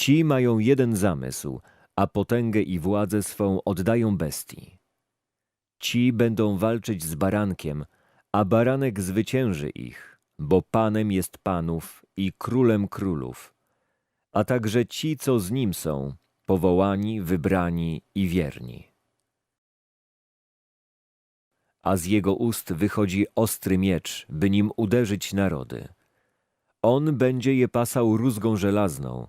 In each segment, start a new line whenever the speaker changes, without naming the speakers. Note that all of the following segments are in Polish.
Ci mają jeden zamysł, a potęgę i władzę swą oddają bestii. Ci będą walczyć z barankiem, a baranek zwycięży ich, bo panem jest panów i królem królów, a także ci, co z nim są, powołani, wybrani i wierni. A z jego ust wychodzi ostry miecz, by nim uderzyć narody. On będzie je pasał rózgą żelazną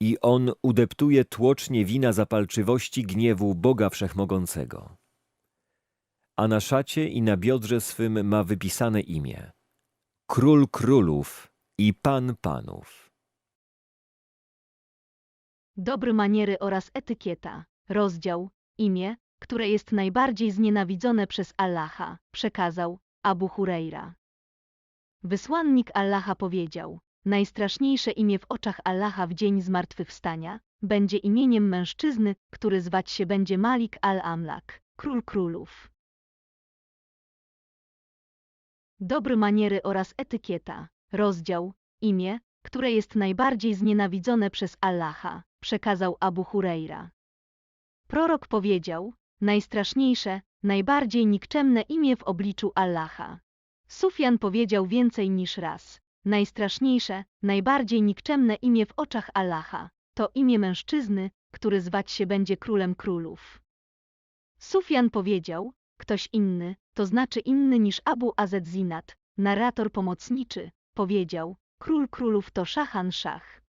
i on udeptuje tłocznie wina zapalczywości gniewu Boga Wszechmogącego. A na szacie i na biodrze swym ma wypisane imię Król Królów i Pan Panów.
Dobre maniery oraz etykieta. Rozdział. Imię, które jest najbardziej znienawidzone przez Allaha, przekazał Abu Hurejra. Wysłannik Allaha powiedział: Najstraszniejsze imię w oczach Allaha w dzień zmartwychwstania będzie imieniem mężczyzny, który zwać się będzie Malik al-Amlak, król królów. Dobre maniery oraz etykieta. Rozdział. Imię, które jest najbardziej znienawidzone przez Allaha, przekazał Abu Hurejra. Prorok powiedział, najstraszniejsze, najbardziej nikczemne imię w obliczu Allaha. Sufjan powiedział więcej niż raz. Najstraszniejsze, najbardziej nikczemne imię w oczach Allaha, to imię mężczyzny, który zwać się będzie królem królów. Sufjan powiedział, ktoś inny, to znaczy inny niż Abu Azed Zinat, narrator pomocniczy, powiedział, król królów to Szahan Szach.